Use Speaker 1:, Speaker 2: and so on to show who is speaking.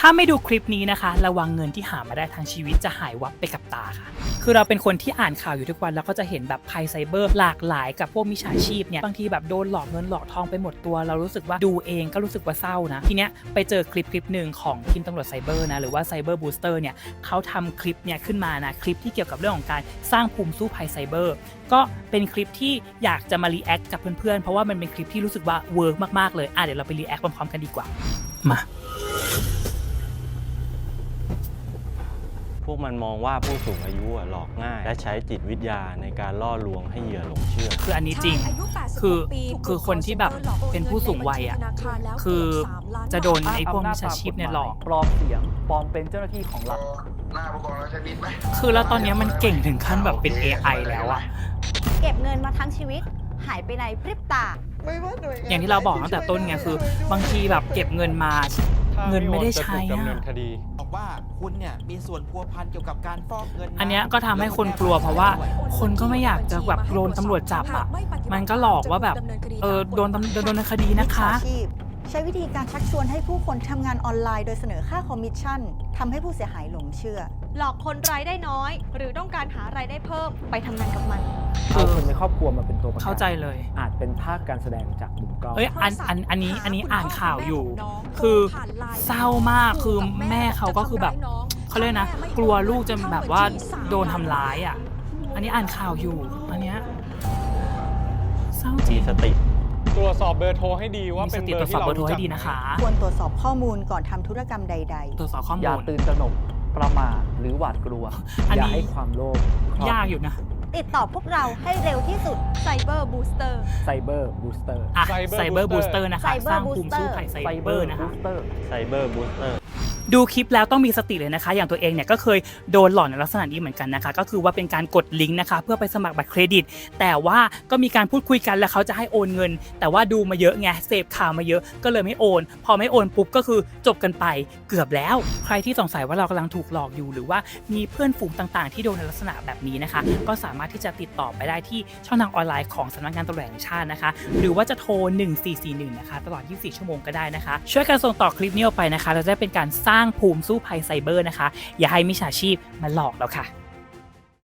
Speaker 1: ถ้าไม่ดูคลิปนี้นะคะ ระวังเงินที่หามาได้ทางชีวิตจะหายวับไปกับตาค่ะ คือเราเป็นคนที่อ่านข่าวอยู่ทุกวัน แล้วก็จะเห็นแบบภัยไซเบอร์หลากหลายกับพวกมิจฉาชีพเนี่ยบางทีแบบโดนหลอกเงินหลอกทองไปหมดตัว เรารู้สึกว่าดูเองก็รู้สึกว่าเศร้านะ ทีเนี้ยไปเจอคลิปคลิปหนึ่งของทีมตำรวจไซเบอร์นะหรือว่าไซเบอร์บูสเตอร์เนี่ยเขาทำคลิปเนี่ยขึ้นมานะคลิปที่เกี่ยวกับเรื่องของการสร้างภูมิสู้ภัยไซเบอร์ก็เป็นคลิปที่อยากจะมารีแอคกับเพื่อนๆเพราะว่ามันเป็นคลิปที่รู้สึกว่าเวิร์กมากๆเลยอะเดี๋ยวเราไปรีแอคพร้อมๆกันดีกว่ามา
Speaker 2: วกมันมองว่าผู้สูงอายุอะหลอกง่าย และใช้จิตวิทยาในการล่อลวงให้เหยื่อหลงเชื่อ
Speaker 1: คืออันนี้จริง คือคือคนที่แบบเป็นผู้สูงวัยอะ คือจะโดนไอ้พวกมิจฉาชีพเนี่ยหลอก
Speaker 3: ปลอมเสียง ปลอมเป็นเจ้าหน้าที่ของรัฐ
Speaker 4: หน้าประกอบเราจะนิดไหม
Speaker 1: คือแล้วตอนเนี้ยมันเก่งถึงขั้นแบบเป็น AI แล้วอะ
Speaker 5: เก็บเงินมาทั้งชีวิต หายไปในพริบตา
Speaker 1: อย่างที่เราบอกตั้งแต่ต้นไงคือ บางทีแบบเก็บเงินมา เงินไม่ได้ใช้อะ
Speaker 6: บอกว่าคุณเนี่ยมีส่วนพัวพันเกี่ยวกับการฟอกเงิน
Speaker 1: อันเนี้ยก็ทำให้คนกลัวเพราะว่า คนก็ไม่อยากจะแบบโดนตำรวจจับอะมันก็หลอกว่าแบบ เออโดนตำโดนโดนคดีนะคะ
Speaker 5: มิจฉาชีพ ใช้วิธีการชักชวนให้ผู้คนทำงานออนไลน์โดยเสนอค่าคอมมิชชั่นทำให้ผู้เสียหายหลงเชื่อ
Speaker 7: หลอกคนรายได้น้อย หรือต้องการหารายได้เพิ่มไปทำงานกับมัน
Speaker 3: เอาคนในครอบครัวมาเป็นตัวประกัน
Speaker 1: เข้าใจเลย
Speaker 3: อาจเป็นภาคการแสดงจากมุมกล้อง
Speaker 1: เอ้ยอันอันอันนี้อันนี้อ่านข่าวอยู่ คือเศร้ามากคือแม่เขาก็คือแบบเขาเรียกนะ กลัวลูกจะแบบว่าโดนทำร้ายอะ อันนี้อ่านข่าวอยู่ อันเนี้ยเศร้าจริ
Speaker 2: มี
Speaker 1: ง
Speaker 2: สติ
Speaker 8: ตรวจสอบเบอร์โทรให้ดีว่า
Speaker 1: มีส
Speaker 8: เป็น
Speaker 1: ติ
Speaker 8: เบอ
Speaker 1: ตรว
Speaker 8: ร์
Speaker 1: จส
Speaker 8: ที่
Speaker 1: อบ
Speaker 8: เรา
Speaker 1: เบอร์โทร
Speaker 8: รู้จั
Speaker 1: ให้
Speaker 8: ก
Speaker 1: ดีนะคะ
Speaker 5: ควรตรวจสอบข้อมูลก่อนทำธุรกรรมใด
Speaker 1: ตรวจสอบข้อมู
Speaker 3: อย่า
Speaker 1: ล
Speaker 3: ตื่นตระหนกประมาทหรือหวาดกลัว
Speaker 1: อันนี้
Speaker 3: อย่าให้ความโลภครอบ
Speaker 1: ยากอยู่นะ
Speaker 5: ๆ ติดต่อพวกเราให้เร็วที่สุด
Speaker 7: ไซเบอร์บูสเตอร์
Speaker 3: ไซเบอร์บูสเตอร์
Speaker 1: อะ
Speaker 8: Cyber
Speaker 1: ไซเบอร์บูสเตอ
Speaker 8: Booster
Speaker 1: ร์นะคะ
Speaker 5: Cyber
Speaker 1: สร้างภูมิสู้
Speaker 5: Booster
Speaker 1: ภัยไซ
Speaker 3: ไซ
Speaker 1: เบ
Speaker 3: เบ
Speaker 1: อ
Speaker 3: อ
Speaker 1: ร์
Speaker 3: ร์
Speaker 1: นะคะ
Speaker 3: บูสเตอร์
Speaker 2: ไซเบอร์บูสเตอร์
Speaker 1: ดูคลิปแล้วต้องมีสติเลยนะคะ อย่างตัวเองเนี่ยก็เคยโดนหลอกในลักษณะนี้เหมือนกันนะคะ ก็คือว่าเป็นการกดลิงก์นะคะ เพื่อไปสมัครบัตรเครดิต แต่ว่าก็มีการพูดคุยกันแล้วเขาจะให้โอนเงิน แต่ว่าดูมาเยอะไงเสพข่าวมาเยอะก็เลยไม่โอน พอไม่โอนปุ๊บก็คือจบกันไปเกือบแล้ว ใครที่สงสัยว่าเรากำลังถูกหลอกอยู่ หรือว่ามีเพื่อนฝูงต่างๆ ที่โดนในลักษณะแบบนี้นะคะ ก็สามารถที่จะติดต่อไปได้ที่ช่องทางออนไลน์ของสำนักงานตำรวจแห่งชาตินะคะ หรือว่าจะโทร 1441 นะคะ ตลอด 24 ชั่วโมงก็ได้นะคะ ช่วยกันส่งต่อคลิปนี้ออกไปนะคะ เราจะได้เป็นการสร้างภูมิสู้ภัยไซเบอร์นะคะ อย่าให้มิจฉาชีพมาหลอกเราค่ะ